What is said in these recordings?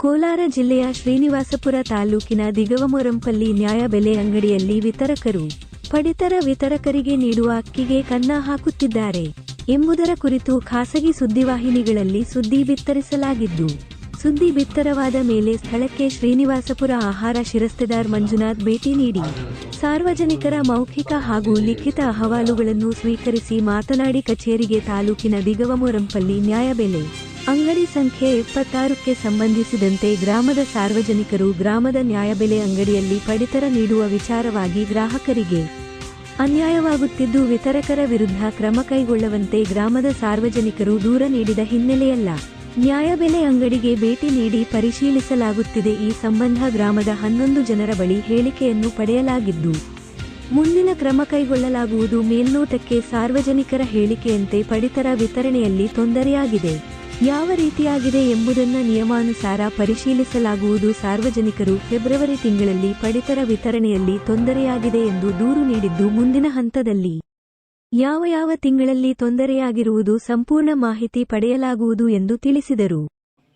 ಕೋಲಾರ ಜಿಲ್ಲೆಯ ಶ್ರೀನಿವಾಸಪುರ ತಾಲೂಕಿನ ದಿಗವಮೊರಂಪಲ್ಲಿ ನ್ಯಾಯಬೆಲೆ ಅಂಗಡಿಯಲ್ಲಿ ವಿತರಕರು, ಪಡಿತರ ವಿತರಕರಿಗೆ ನೀಡುವ ಅಕ್ಕಿಗೆ ಕನ್ನ ಹಾಕುತ್ತಿದ್ದಾರೆ ಎಂಬುದರ ಕುರಿತು ಖಾಸಗಿ ಸುದ್ದಿವಾಹಿನಿಗಳಲ್ಲಿ ಸುದ್ದಿ ಬಿತ್ತರಿಸಲಾಗಿದ್ದು, ಸುದ್ದಿ ಬಿತ್ತರವಾದ ಮೇಲೆ ಸ್ಥಳಕ್ಕೆ ಶ್ರೀನಿವಾಸಪುರ ಆಹಾರ ಶಿರಸ್ತೆದಾರ್ ಮಂಜುನಾಥ್ ಭೇಟಿ ನೀಡಿ, ಸಾರ್ವಜನಿಕರ ಮೌಖಿಕ ಹಾಗೂ ಲಿಖಿತ ಅಹವಾಲುಗಳನ್ನು ಸ್ವೀಕರಿಸಿ ಮಾತನಾಡಿ ಕಚೇರಿಗೆ ತಾಲೂಕಿನ ದಿಗವಮೊರಂಪಲ್ಲಿ ನ್ಯಾಯಬೆಲೆ ಅಂಗಡಿ ಸಂಖ್ಯೆ ಇಪ್ಪತ್ತಾರಕ್ಕೆ ಸಂಬಂಧಿಸಿದಂತೆ ಗ್ರಾಮದ ಸಾರ್ವಜನಿಕರು ಗ್ರಾಮದ ನ್ಯಾಯಬೆಲೆ ಅಂಗಡಿಯಲ್ಲಿ ಪಡಿತರ ನೀಡುವ ವಿಚಾರವಾಗಿ ಗ್ರಾಹಕರಿಗೆ ಅನ್ಯಾಯವಾಗುತ್ತಿದ್ದು ವಿತರಕರ ವಿರುದ್ಧ ಕ್ರಮ ಕೈಗೊಳ್ಳುವಂತೆ ಗ್ರಾಮದ ಸಾರ್ವಜನಿಕರು ದೂರ ನೀಡಿದ ಹಿನ್ನೆಲೆಯಲ್ಲ. ನ್ಯಾಯಬೆಲೆ ಅಂಗಡಿಗೆ ಭೇಟಿ ನೀಡಿ ಪರಿಶೀಲಿಸಲಾಗುತ್ತಿದೆ. ಈ ಸಂಬಂಧ ಗ್ರಾಮದ ಹನ್ನೊಂದು ಜನರ ಬಳಿ ಹೇಳಿಕೆಯನ್ನು ಪಡೆಯಲಾಗಿದ್ದು, ಮುಂದಿನ ಕ್ರಮ ಕೈಗೊಳ್ಳಲಾಗುವುದು. ಮೇಲ್ನೋಟಕ್ಕೆ ಸಾರ್ವಜನಿಕರ ಹೇಳಿಕೆಯಂತೆ ಪಡಿತರ ವಿತರಣೆಯಲ್ಲಿ ತೊಂದರೆಯಾಗಿದೆ. ಯಾವ ರೀತಿಯಾಗಿದೆ ಎಂಬುದನ್ನು ನಿಯಮಾನುಸಾರ ಪರಿಶೀಲಿಸಲಾಗುವುದು. ಸಾರ್ವಜನಿಕರು ಫೆಬ್ರವರಿ ತಿಂಗಳಲ್ಲಿ ಪಡಿತರ ವಿತರಣೆಯಲ್ಲಿ ತೊಂದರೆಯಾಗಿದೆ ಎಂದು ದೂರು ನೀಡಿದ್ದು ಮುಂದಿನ ಹಂತದಲ್ಲಿ. ಯಾವ ಯಾವ ತಿಂಗಳಲ್ಲಿ ತೊಂದರೆಯಾಗಿರುವುದು ಸಂಪೂರ್ಣ ಮಾಹಿತಿ ಪಡೆಯಲಾಗುವುದು ಎಂದು ತಿಳಿಸಿದರು.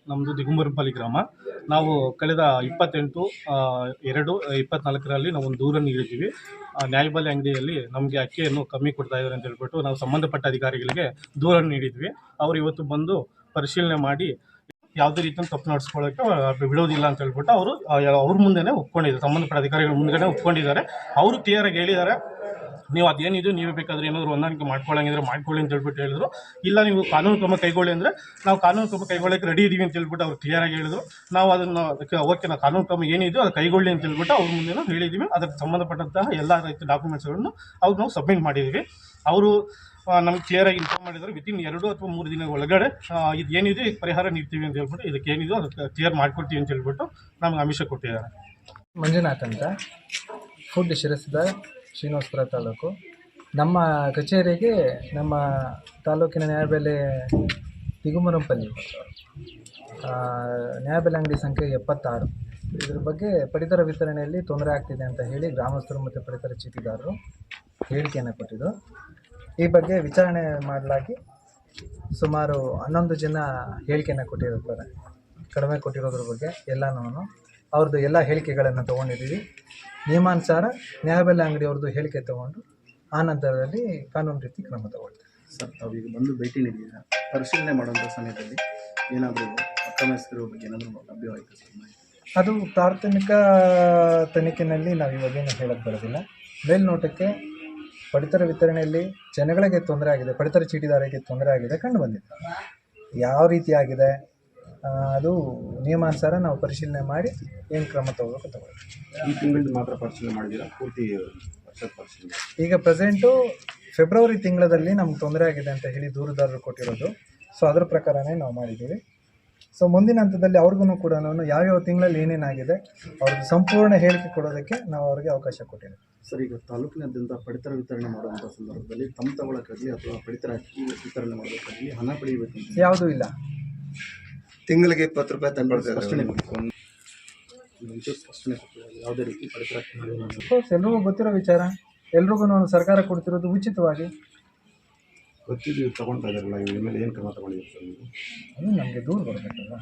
ನಮ್ಮದು ದಿಗುಂಬರಪಲ್ಲಿ ಗ್ರಾಮ. ನಾವು ಕಳೆದ ಇಪ್ಪತ್ತೆಂಟು ಎರಡು, ಇಪ್ಪತ್ನಾಲ್ಕರಲ್ಲಿ ನಾವು ಒಂದು ದೂರನ್ನು ನೀಡಿದ್ದೀವಿ ನ್ಯಾಯಬೆಲೆ ಅಂಗಡಿಯಲ್ಲಿ ನಮಗೆ ಅಕ್ಕಿಯನ್ನು ಕಮ್ಮಿ ಕೊಡ್ತಾ ಇದ್ದಾರೆ ಅಂತ ಹೇಳ್ಬಿಟ್ಟು ನಾವು ಸಂಬಂಧಪಟ್ಟ ಅಧಿಕಾರಿಗಳಿಗೆ ದೂರನ್ನು ನೀಡಿದ್ವಿ. ಅವರು ಇವತ್ತು ಬಂದು ಪರಿಶೀಲನೆ ಮಾಡಿ ಯಾವುದೇ ರೀತಿಯ ತಪ್ಪು ನಡೆಸ್ಕೊಳ್ಳೋಕ್ಕೆ ಬಿಡೋದಿಲ್ಲ ಅಂತ ಹೇಳ್ಬಿಟ್ಟು ಅವರು ಅವ್ರ ಮುಂದೆನೇ ಒಪ್ಕೊಂಡಿದ್ದಾರೆ. ಸಂಬಂಧಪಟ್ಟ ಅಧಿಕಾರಿಗಳ ಮುಂದೆ ಒಪ್ಕೊಂಡಿದ್ದಾರೆ. ಅವರು ಕ್ಲಿಯರಾಗಿ ಹೇಳಿದ್ದಾರೆ. ನೀವು ಅದೇನಿದು, ನೀವೇ ಬೇಕಾದ್ರೆ ಏನಾದರೂ ಹೊಂದಾಣಿಕೆ ಮಾಡ್ಕೊಳ್ಳಂಗಿದ್ರೆ ಮಾಡ್ಕೊಳ್ಳಿ ಅಂತ ಹೇಳ್ಬಿಟ್ಟು ಹೇಳಿದ್ರು. ಇಲ್ಲ, ನೀವು ಕಾನೂನು ಕ್ರಮ ಕೈಗೊಳ್ಳಿ ಅಂದರೆ ನಾವು ಕಾನೂನು ಕ್ರಮ ಕೈಗೊಳ್ಳಕ್ಕೆ ರೆಡಿ ಇದೀವಿ ಅಂತ ಹೇಳ್ಬಿಟ್ಟು ಅವ್ರು ಕ್ಲಿಯರಾಗಿ ಹೇಳಿದ್ರು. ನಾವು ಅದನ್ನು ಓಕೆ, ನಾವು ಕಾನೂನು ಕ್ರಮ ಏನಿದೆಯೋ ಅದು ಕೈಗೊಳ್ಳಿ ಅಂತ ಹೇಳ್ಬಿಟ್ಟು ಅವ್ರ ಮುಂದೆ ನಾವು ಹೇಳಿದ್ದೀವಿ ಅದಕ್ಕೆ ಸಂಬಂಧಪಟ್ಟಂತಹ ಎಲ್ಲ ರೀತಿಯ ಡಾಕ್ಯುಮೆಂಟ್ಸ್ಗಳನ್ನು ಅವ್ರು ನಾವು ಸಬ್ಮಿಟ್ ಮಾಡಿದ್ದೀವಿ ಅವರು ನಮ್ಗೆ ಕ್ಲಿಯರಾಗಿ ಇನ್ಫಾರ್ಮ್ ಮಾಡಿದ್ರು ವಿತಿನ್ ಎರಡು ಅಥವಾ ಮೂರು ದಿನ ಒಳಗಡೆ ಇದು ಏನಿದೆ, ಪರಿಹಾರ ನೀಡ್ತೀವಿ ಅಂತ ಹೇಳ್ಬಿಟ್ಟು ಇದಕ್ಕೆ ಏನಿದೆ ಅದಕ್ಕೆ ಕ್ಲಿಯರ್ ಮಾಡ್ಕೊಡ್ತೀವಿ ಅಂತ ಹೇಳ್ಬಿಟ್ಟು ನಮ್ಗೆ ಅಮಿಷ ಕೊಟ್ಟಿದ್ದಾರೆ. ಮಂಜುನಾಥ್ ಅಂತ. ಫುಡ್ ಶಿರಸಿದ ಶ್ರೀನಿವಾಸಪುರ ತಾಲೂಕು. ನಮ್ಮ ಕಚೇರಿಗೆ ನಮ್ಮ ತಾಲೂಕಿನ ನ್ಯಾಯಬೆಲೆ ತಿಗುಮರಂಪಲ್ಲಿ ನ್ಯಾಯಬೆಲೆ ಅಂಗಡಿ ಸಂಖ್ಯೆ ಎಪ್ಪತ್ತಾರು. ಇದ್ರ ಬಗ್ಗೆ ಪಡಿತರ ವಿತರಣೆಯಲ್ಲಿ ತೊಂದರೆ ಆಗ್ತಿದೆ ಅಂತ ಹೇಳಿ ಗ್ರಾಮಸ್ಥರು ಮತ್ತು ಪಡಿತರ ಚೀಟಿದಾರರು ಹೇಳಿಕೆಯನ್ನು ಕೊಟ್ಟಿದ್ದು. ಈ ಬಗ್ಗೆ ವಿಚಾರಣೆ ಮಾಡಲಾಗಿ ಸುಮಾರು ಹನ್ನೊಂದು ಜನ ಹೇಳಿಕೆನ ಕೊಟ್ಟಿರುತ್ತಾರೆ. ಕಡಿಮೆ ಕೊಟ್ಟಿರೋದ್ರ ಬಗ್ಗೆ ಎಲ್ಲನೂ ಅವ್ರದ್ದು ಎಲ್ಲ ಹೇಳಿಕೆಗಳನ್ನು ತೊಗೊಂಡಿದ್ದೀವಿ. ನಿಯಮಾನುಸಾರ ನ್ಯಾಯಬೆಲೆ ಅಂಗಡಿಯವ್ರದ್ದು ಹೇಳಿಕೆ ತೊಗೊಂಡು ಆ ನಂತರದಲ್ಲಿ ಕಾನೂನು ರೀತಿ ಕ್ರಮ ತಗೊಳ್ತೀವಿ. ಸರ್ ತಾವೀಗ ಬಂದು ಭೇಟಿ ನೀಡಿದ್ದೀರಾ? ಪರಿಶೀಲನೆ ಮಾಡುವಂಥ ಸಮಯದಲ್ಲಿ ಏನಾದರೂ ಅಕ್ರಮಿಸಿರುವ ಬಗ್ಗೆ ಏನಾದರೂ ಲಭ್ಯವಾಯಿತು ಅದು ಪ್ರಾಥಮಿಕ ತನಿಖೆಯಲ್ಲಿ ನಾವು ಇವಾಗೇನು ಹೇಳಕ್ಕೆ ಬರೋದಿಲ್ಲ. ಮೇಲ್ನೋಟಕ್ಕೆ ಪಡಿತರ ವಿತರಣೆಯಲ್ಲಿ ಜನಗಳಿಗೆ ತೊಂದರೆ ಆಗಿದೆ ಪಡಿತರ ಚೀಟಿದಾರರಿಗೆ ತೊಂದರೆ ಆಗಿದೆ ಕಂಡು ಬಂದಿದೆ. ಯಾವ ರೀತಿ ಆಗಿದೆ? ಅದು ನಿಯಮಾನುಸಾರ ನಾವು ಪರಿಶೀಲನೆ ಮಾಡಿ ಏನು ಕ್ರಮ ತಗೋಬೇಕು ತಗೋಬೇಕು. ಈ ತಿಂಗಳಲ್ಲಿ ಮಾತ್ರ ಪರಿಶೀಲನೆ ಮಾಡಿದ್ದೀರಾ? ಪೂರ್ತಿ ಈಗ ಪ್ರೆಸೆಂಟು ಫೆಬ್ರವರಿ ತಿಂಗಳಲ್ಲಿ ನಮ್ಗೆ ತೊಂದರೆ ಆಗಿದೆ ಅಂತ ಹೇಳಿ ದೂರದಾರರು ಕೊಟ್ಟಿರೋದು. ಸೊ ಅದ್ರ ಪ್ರಕಾರನೇ ನಾವು ಮಾಡಿದ್ದೀವಿ. ಸೊ ಮುಂದಿನ ಹಂತದಲ್ಲಿ ಅವ್ರಿಗೂ ಕೂಡ ನಾನು ಯಾವ್ಯಾವ ತಿಂಗಳಲ್ಲಿ ಏನೇನಾಗಿದೆ ಅವ್ರದ್ದು ಸಂಪೂರ್ಣ ಹೇಳಿಕೆ ಕೊಡೋದಕ್ಕೆ ನಾವು ಅವ್ರಿಗೆ ಅವಕಾಶ ಕೊಟ್ಟಿದ್ದೀವಿ ಸರ್ ಈಗ ತಾಲೂಕಿನಾದ್ಯಂತ ಪಡಿತರ ವಿತರಣೆ ಮಾಡುವಂಥ ಸಂದರ್ಭದಲ್ಲಿ ತಮ್ಮ ತಗೊಳಕ್ಕಾಗಲಿ ಅಥವಾ ಪಡಿತರ ಅಕ್ಕಿ ವಿತರಣೆ ಮಾಡಬೇಕಾಗಲಿ ಹಣ ಪಡೆಯಬೇಕು ಯಾವುದೂ ಇಲ್ಲ. ತಿಂಗಳಿಗೆ ಇಪ್ಪತ್ತು ರೂಪಾಯಿ ತಂದು ಸ್ಪಷ್ಟನೆ ಸ್ಪಷ್ಟನೆ. ಯಾವುದೇ ರೀತಿ ಪಡಿತರ ಅಕ್ಕಿ ಎಲ್ರಿಗೂ ಗೊತ್ತಿರೋ ವಿಚಾರ. ಎಲ್ರಿಗೂ ಸರ್ಕಾರ ಕೊಡ್ತಿರೋದು ಉಚಿತವಾಗಿ. ಗೊತ್ತಿದ್ದು ತಗೊಳ್ತಾ ಇದ್ದಾರಲ್ಲ ಇವ್ರ ಮೇಲೆ ಏನು ಕ್ರಮ ತಗೊಂಡಿದ್ದೀರಿ ಸರ್ ನೀವು ಅದು ನಮಗೆ ದೂರ ಬರಬೇಕಲ್ಲ